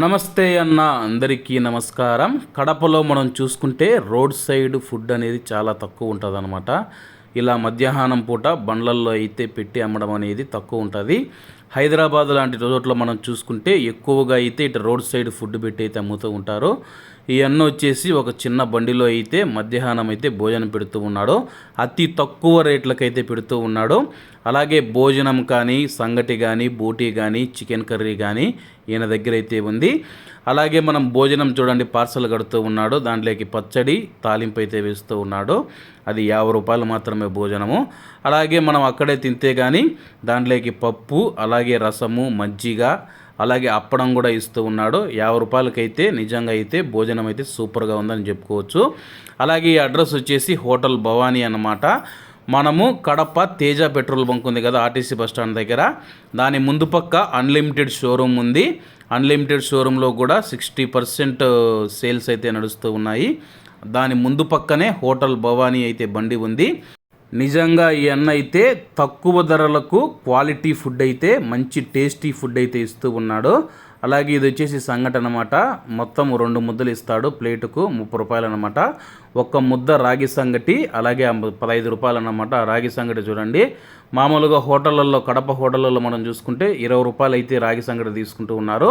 నమస్తే అన్న అందరికీ నమస్కారం. కడపలో మనం చూసుకుంటే రోడ్ సైడ్ ఫుడ్ అనేది చాలా తక్కువ ఉంటుంది ఇలా మధ్యాహ్నం పూట బండ్లల్లో అయితే పెట్టి అమ్మడం అనేది తక్కువ ఉంటుంది. హైదరాబాద్ లాంటి చోట్ల మనం చూసుకుంటే ఎక్కువగా అయితే ఇటు రోడ్ సైడ్ ఫుడ్ పెట్టి అయితే అమ్ముతూ ఉంటారో. ఈ అన్న వచ్చేసి ఒక చిన్న బండిలో అయితే మధ్యాహ్నం అయితే భోజనం పెడుతూ ఉన్నాడు. అతి తక్కువ రేట్లకైతే పెడుతూ ఉన్నాడు. అలాగే భోజనం కానీ సంగటి కానీ బూటీ కానీ చికెన్ కర్రీ కానీ ఈయన దగ్గర అయితే ఉంది. అలాగే మనం భోజనం చూడండి పార్సల్ కడుతూ ఉన్నాడు. దాంట్లోకి పచ్చడి తాలింపు అయితే వేస్తూ ఉన్నాడు. అది యాభై రూపాయలు మాత్రమే భోజనము. అలాగే మనం అక్కడే తింటే కానీ దాంట్లోకి పప్పు అలాగే అలాగే రసము మజ్జిగ అలాగే అప్పడం కూడా ఇస్తూ ఉన్నాడు. యాభై రూపాయలకైతే నిజంగా అయితే భోజనం అయితే సూపర్గా ఉందని చెప్పుకోవచ్చు. అలాగే ఈ అడ్రస్ వచ్చేసి హోటల్ భవానీ అన్నమాట. మనము కడప తేజ పెట్రోల్ బంక్ ఉంది కదా ఆర్టీసీ బస్ స్టాండ్ దగ్గర. దాని ముందు పక్క అన్లిమిటెడ్ షోరూమ్ ఉంది. అన్లిమిటెడ్ షోరూంలో కూడా సిక్స్టీ పర్సెంట్ సేల్స్ అయితే నడుస్తూ ఉన్నాయి. దాని ముందు పక్కనే హోటల్ భవానీ అయితే బండి ఉంది. నిజంగా ఈ అన్న అయితే తక్కువ ధరలకు క్వాలిటీ ఫుడ్ అయితే మంచి టేస్టీ ఫుడ్ అయితే ఇస్తూ ఉన్నాడు. అలాగే ఇది వచ్చేసి సంఘటన అనమాట మొత్తం రెండు ముద్దలు ఇస్తాడు ప్లేటుకు ముప్పై రూపాయలు అనమాట ఒక్క ముద్ద రాగి సంగటి అలాగే పదహైదు రూపాయలు అనమాట రాగి సంగటి చూడండి. మామూలుగా హోటళ్ళల్లో కడప హోటళ్ళల్లో మనం చూసుకుంటే ఇరవై రూపాయలు అయితే రాగి సంగటి తీసుకుంటూ ఉన్నారు.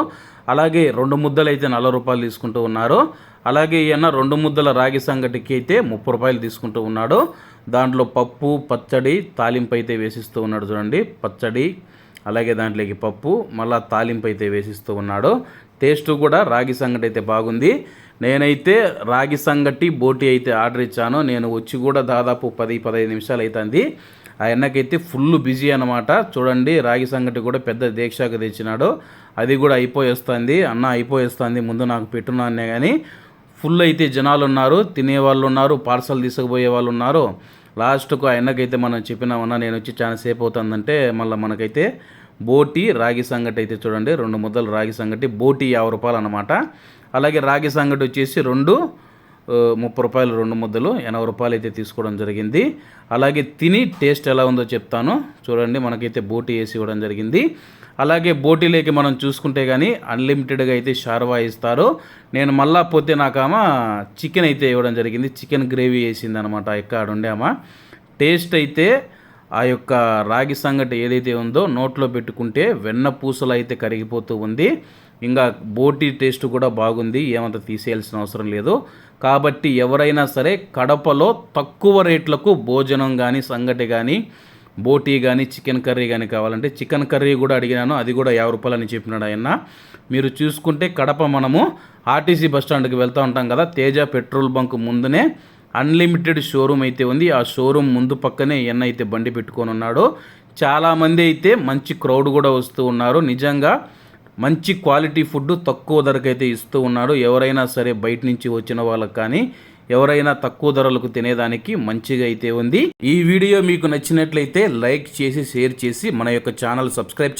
అలాగే రెండు ముద్దలు అయితే నలభై రూపాయలు తీసుకుంటూ ఉన్నారు. అలాగే ఈయన రెండు ముద్దల రాగి సంగటికి అయితే ముప్పై రూపాయలు తీసుకుంటూ ఉన్నాడు. దాంట్లో పప్పు పచ్చడి తాలింపు అయితే వేసిస్తూ ఉన్నాడు చూడండి. పచ్చడి అలాగే దాంట్లోకి పప్పు మళ్ళీ తాలింపు అయితే వేసిస్తూ ఉన్నాడు. టేస్ట్ కూడా రాగి సంగటి అయితే బాగుంది. నేనైతే రాగి సంగటి బోటి అయితే ఆర్డర్ ఇచ్చాను. నేను వచ్చి కూడా దాదాపు పది పదహైదు నిమిషాలు అవుతుంది ఆ ఎన్నకైతే ఫుల్ బిజీ అనమాట చూడండి రాగి సంగటి కూడా పెద్ద దీక్షకు తెచ్చినాడు. అది కూడా అయిపోయేస్తుంది. అన్న అయిపోయేస్తుంది. ముందు నాకు పెట్టున్నానే కానీ ఫుల్ అయితే జనాలు ఉన్నారు తినే వాళ్ళు ఉన్నారు పార్సల్ తీసుకుపోయే వాళ్ళు ఉన్నారు లాస్ట్కు ఆయనకైతే మనం చెప్పినామన్నా నేను వచ్చి చాలా సేపు అవుతుందంటే మళ్ళీ మనకైతే బోటి రాగి సంగటి అయితే చూడండి రెండు ముద్దలు రాగి సంగటి బోటి యాభై రూపాయలు అనమాట అలాగే రాగి సంగటి వచ్చేసి రెండు ముప్పై రూపాయలు రెండు ముద్దలు ఎనభై రూపాయలు అయితే తీసుకోవడం జరిగింది. అలాగే తిని టేస్ట్ ఎలా ఉందో చెప్తాను. చూడండి మనకైతే బోటి వేసి ఇవ్వడం జరిగింది. అలాగే బోటీలోకి మనం చూసుకుంటే కానీ అన్లిమిటెడ్గా అయితే షార్వా ఇస్తారు. నేను మళ్ళా పోతే నాకామ చికెన్ అయితే ఇవ్వడం జరిగింది. చికెన్ గ్రేవీ వేసింది అనమాట ఉండే ఉండేమా టేస్ట్ అయితే ఆ యొక్క రాగి సంగటి ఏదైతే ఉందో నోట్లో పెట్టుకుంటే వెన్న పూసలు అయితే కరిగిపోతూ ఉంది. ఇంకా బోటి టేస్ట్ కూడా బాగుంది. ఏమంత తీసేయాల్సిన అవసరం లేదు. కాబట్టి ఎవరైనా సరే కడపలో తక్కువ రేట్లకు భోజనం కానీ సంగటి కానీ బోటీ కానీ చికెన్ కర్రీ కానీ కావాలంటే చికెన్ కర్రీ కూడా అడిగినాను. అది కూడా యాభై రూపాయలు అని చెప్పినాడు ఆయన. మీరు చూసుకుంటే కడప మనము ఆర్టీసీ బస్ స్టాండ్కి వెళ్తూ ఉంటాం కదా తేజ పెట్రోల్ బంక్ ముందునే అన్లిమిటెడ్ షోరూమ్ అయితే ఉంది. ఆ షోరూమ్ ముందు పక్కనే ఎన్న అయితే బండి పెట్టుకొని ఉన్నాడో. చాలామంది అయితే మంచి క్రౌడ్ కూడా వస్తూ ఉన్నారు. నిజంగా మంచి క్వాలిటీ ఫుడ్ తక్కువ ధరకైతే ఇస్తూ ఉన్నారు. ఎవరైనా సరే బయట నుంచి వచ్చిన వాళ్ళకి కానీ ఎవరైనా తక్కువ ధరలకు తినేదానికి మంచిగా అయితే ఉంది. ఈ వీడియో మీకు నచ్చినట్లయితే లైక్ చేసి షేర్ చేసి మన యొక్క ఛానల్ సబ్స్క్రైబ్ చేయండి